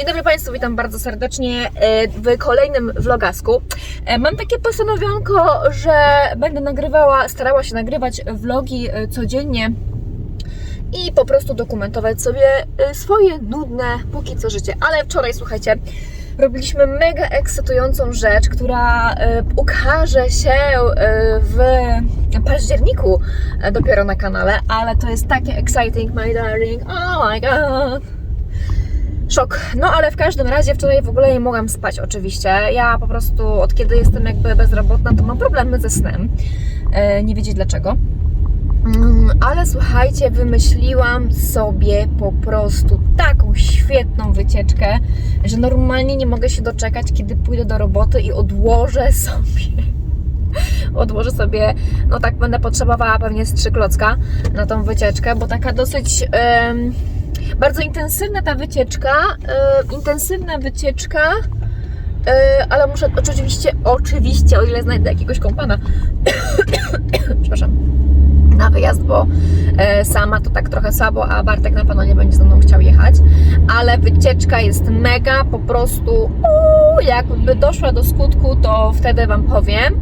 Dzień dobry Państwu, witam bardzo serdecznie e, w kolejnym vlogasku. E, Mam takie postanowionko, że będę nagrywała, starała się nagrywać vlogi e, codziennie i po prostu dokumentować sobie swoje nudne póki co życie. Ale wczoraj, słuchajcie, robiliśmy mega ekscytującą rzecz, która ukaże się w październiku dopiero na kanale, ale to jest takie exciting, my darling, oh my god. Szok. No ale w każdym razie wczoraj w ogóle nie mogłam spać oczywiście. Ja po prostu od kiedy jestem jakby bezrobotna, to mam problemy ze snem. E, nie wiedzieć dlaczego. Mm, Ale słuchajcie, wymyśliłam sobie po prostu taką świetną wycieczkę, że normalnie nie mogę się doczekać, kiedy pójdę do roboty i odłożę sobie. Odłożę sobie, no tak będę potrzebowała pewnie z trzy klocka na tą wycieczkę, bo taka dosyć em, bardzo intensywna ta wycieczka, e, intensywna wycieczka, e, ale muszę oczywiście, oczywiście, o ile znajdę jakiegoś kompana, przepraszam, na wyjazd, bo e, sama to tak trochę słabo, a Bartek na pewno nie będzie ze mną chciał jechać, ale wycieczka jest mega, po prostu jakby doszła do skutku, to wtedy Wam powiem,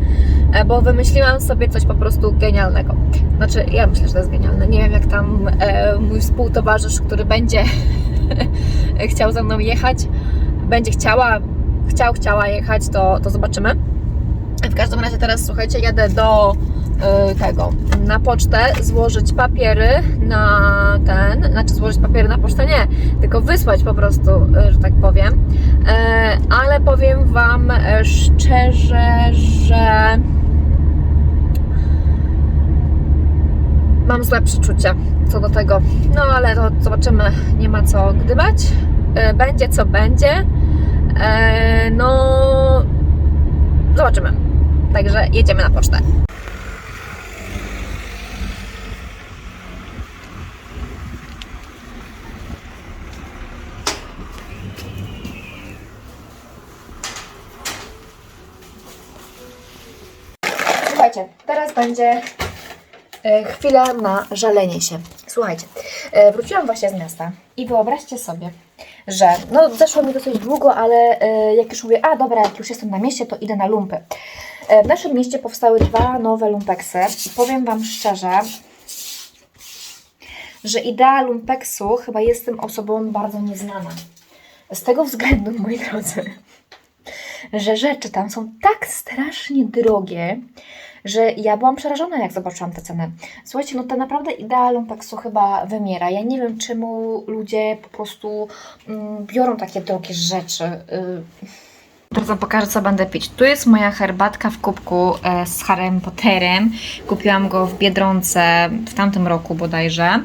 e, bo wymyśliłam sobie coś po prostu genialnego. Znaczy, ja myślę, że to jest genialne. Nie wiem, jak tam e, mój współtowarzysz, który będzie chciał ze mną jechać, będzie chciała, chciał, chciała jechać, to, to zobaczymy. W każdym razie teraz, słuchajcie, jadę do y, tego, na pocztę, złożyć papiery na ten, znaczy złożyć papiery na pocztę, nie, tylko wysłać po prostu, y, że tak powiem. E, ale powiem Wam e, szczerze, że mam złe przeczucie co do tego. No ale to zobaczymy, nie ma co gdybać. E, Będzie co będzie. E, No, zobaczymy. Także jedziemy na pocztę. Słuchajcie, teraz będzie e, chwila na żalenie się. Słuchajcie, e, wróciłam właśnie z miasta i wyobraźcie sobie, że no zeszło mi dosyć długo, ale e, jak już mówię, a dobra, jak już jestem na mieście, to idę na lumpy. E, W naszym mieście powstały dwa nowe lumpeksy i powiem Wam szczerze, że idea lumpeksu chyba jestem osobą bardzo nieznana. Z tego względu, moi drodzy, że rzeczy tam są tak strasznie drogie, że ja byłam przerażona, jak zobaczyłam te ceny. Słuchajcie, no ta naprawdę idea lumpeksu chyba wymiera. Ja nie wiem, czemu ludzie po prostu mm, biorą takie drogie rzeczy. Y. Teraz pokażę, co będę pić. Tu jest moja herbatka w kubku e, z Harrym Potterem. Kupiłam go w Biedronce w tamtym roku bodajże.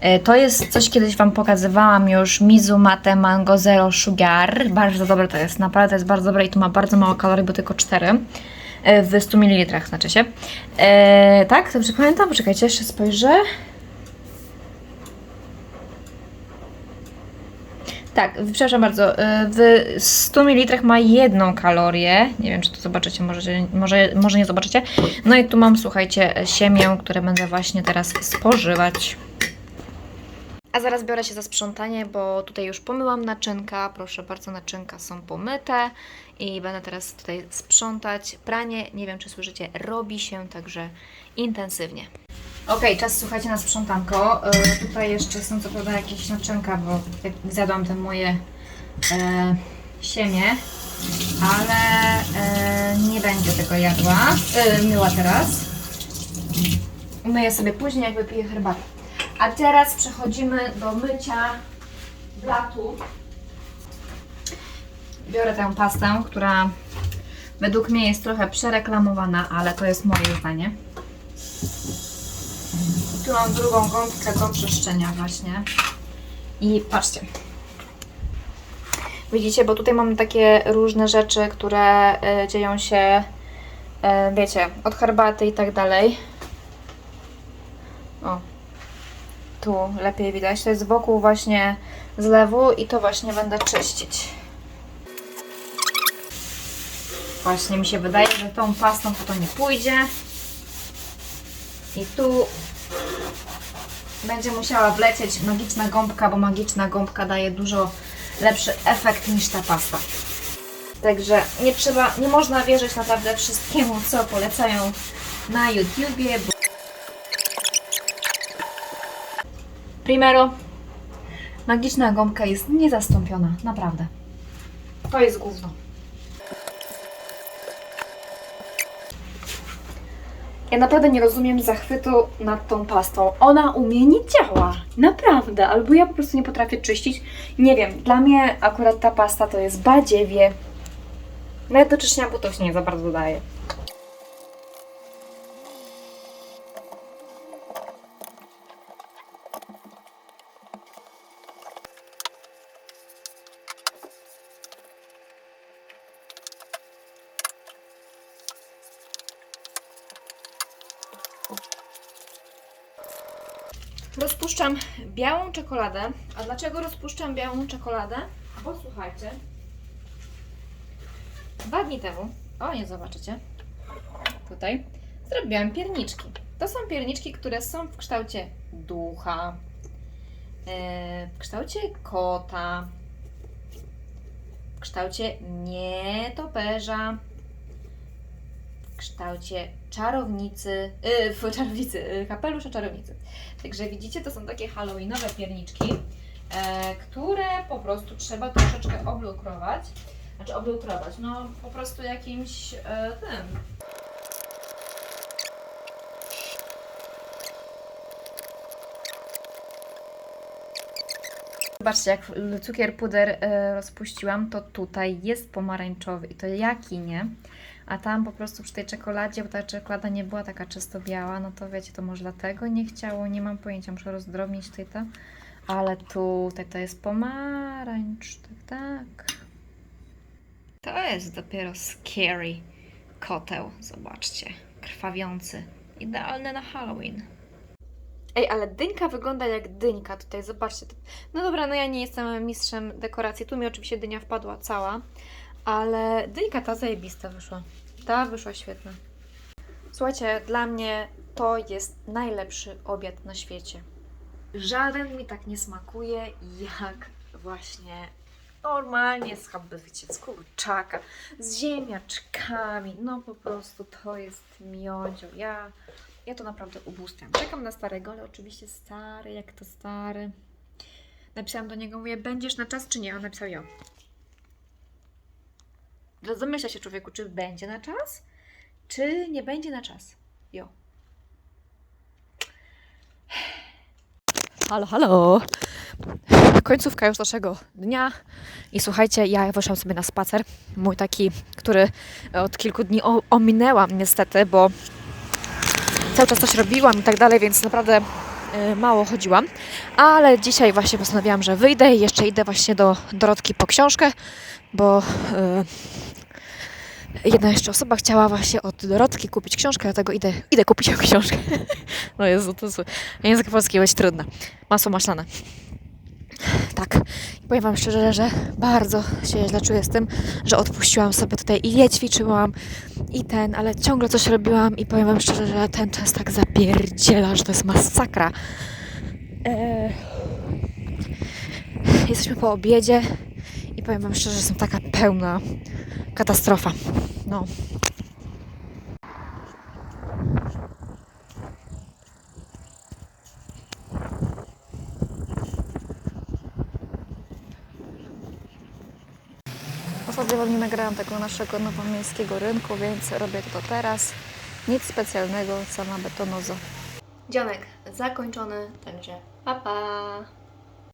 E, to jest coś, kiedyś Wam pokazywałam już, Mizu Mate Mango Zero Sugar. Bardzo dobre to jest, naprawdę jest bardzo dobre i tu ma bardzo mało kalorii, bo tylko 4 e, w 100 ml znaczy się. E, tak, dobrze pamiętam? Poczekajcie, jeszcze spojrzę. Tak, przepraszam bardzo. y, W 100 ml ma jedną kalorię. Nie wiem, czy to zobaczycie, może, może, może nie zobaczycie. No i tu mam, słuchajcie, siemię, które będę właśnie teraz spożywać. A zaraz biorę się za sprzątanie, bo tutaj już pomyłam naczynka. Proszę bardzo, naczynka są pomyte i będę teraz tutaj sprzątać. Pranie, nie wiem czy słyszycie, robi się także intensywnie. Okej, czas słuchajcie na sprzątanko. E, tutaj jeszcze są co prawda jakieś naczynka, bo zjadłam te moje e, siemię, ale e, nie będzie tego jadła. E, myła teraz. Myję sobie później, jak wypiję herbatę. A teraz przechodzimy do mycia blatu. Biorę tę pastę, która według mnie jest trochę przereklamowana, ale to jest moje zdanie. Tu mam drugą gąbkę do czyszczenia właśnie. I patrzcie. Widzicie, bo tutaj mamy takie różne rzeczy, które y, dzieją się, y, wiecie, od herbaty i tak dalej. O, tu lepiej widać. To jest wokół właśnie zlewu i to właśnie będę czyścić. Właśnie mi się wydaje, że tą pastą to, nie pójdzie. I tu będzie musiała wlecieć magiczna gąbka, bo magiczna gąbka daje dużo lepszy efekt niż ta pasta. Także nie trzeba, nie można wierzyć naprawdę wszystkiemu, co polecają na YouTubie. Bo... Primero, magiczna gąbka jest niezastąpiona, naprawdę. To jest gówno. Ja naprawdę nie rozumiem zachwytu nad tą pastą. Ona u mnie nie działa. Naprawdę. Albo ja po prostu nie potrafię czyścić. Nie wiem. Dla mnie akurat ta pasta to jest badziewie. Nawet do czyszczenia butów się nie za bardzo daje. Rozpuszczam białą czekoladę. A dlaczego rozpuszczam białą czekoladę? Bo słuchajcie, dwa dni temu, o nie zobaczycie, tutaj zrobiłam pierniczki. To są pierniczki, które są w kształcie ducha, e, w kształcie kota, w kształcie nietoperza, kształcie czarownicy, yy, czarownicy, yy, kapelusza czarownicy. Także widzicie, to są takie halloweenowe pierniczki, e, które po prostu trzeba troszeczkę oblukrować. Znaczy oblukrować, no po prostu jakimś e, tym. Zobaczcie, jak cukier puder e, rozpuściłam, to tutaj jest pomarańczowy i to jaki nie. A tam po prostu przy tej czekoladzie, bo ta czekolada nie była taka czysto biała, no to wiecie, to może dlatego nie chciało, nie mam pojęcia, muszę rozdrobnić tutaj to. Ale tutaj to jest pomarańcz, tak, tak. To jest dopiero scary koteł, zobaczcie, krwawiący. Idealny na Halloween. Ej, ale dyńka wygląda jak dyńka tutaj, zobaczcie. No dobra, no ja nie jestem mistrzem dekoracji, tu mi oczywiście dynia wpadła cała, ale dyńka ta zajebista wyszła. Ta wyszła świetna. Słuchajcie, dla mnie to jest najlepszy obiad na świecie. Żaden mi tak nie smakuje jak właśnie normalnie schaby, wiecie, z kurczaka, z ziemniaczkami. No po prostu to jest miodzio. Ja, ja to naprawdę ubóstwiam. Czekam na starego, ale oczywiście stary, jak to stary. Napisałam do niego, mówię, będziesz na czas czy nie? On napisał jo. Zamyśla się człowieku, czy będzie na czas, czy nie będzie na czas. Jo. Halo, halo. Końcówka już naszego dnia. I słuchajcie, ja wyszłam sobie na spacer. Mój taki, który od kilku dni ominęłam niestety, bo cały czas coś robiłam i tak dalej, więc naprawdę y, mało chodziłam. Ale dzisiaj właśnie postanowiłam, że wyjdę i jeszcze idę właśnie do Dorotki po książkę, bo y, jedna jeszcze osoba chciała właśnie od Dorotki kupić książkę, dlatego idę, idę kupić ją książkę. No Jezu, to jest, język polski jest trudny. Masło maślane. Tak. I powiem Wam szczerze, że bardzo się źle czuję z tym, że odpuściłam sobie tutaj i je ćwiczyłam i ten, ale ciągle coś robiłam i powiem Wam szczerze, że ten czas tak zapierdziela, że to jest masakra. Eee, Jesteśmy po obiedzie i powiem Wam szczerze, że jestem taka pełna katastrofa. No. Ostatnio nie nagrałam tego naszego nowomiejskiego rynku, więc robię to teraz. Nic specjalnego, sama betonozo. Dzionek zakończony, także pa pa!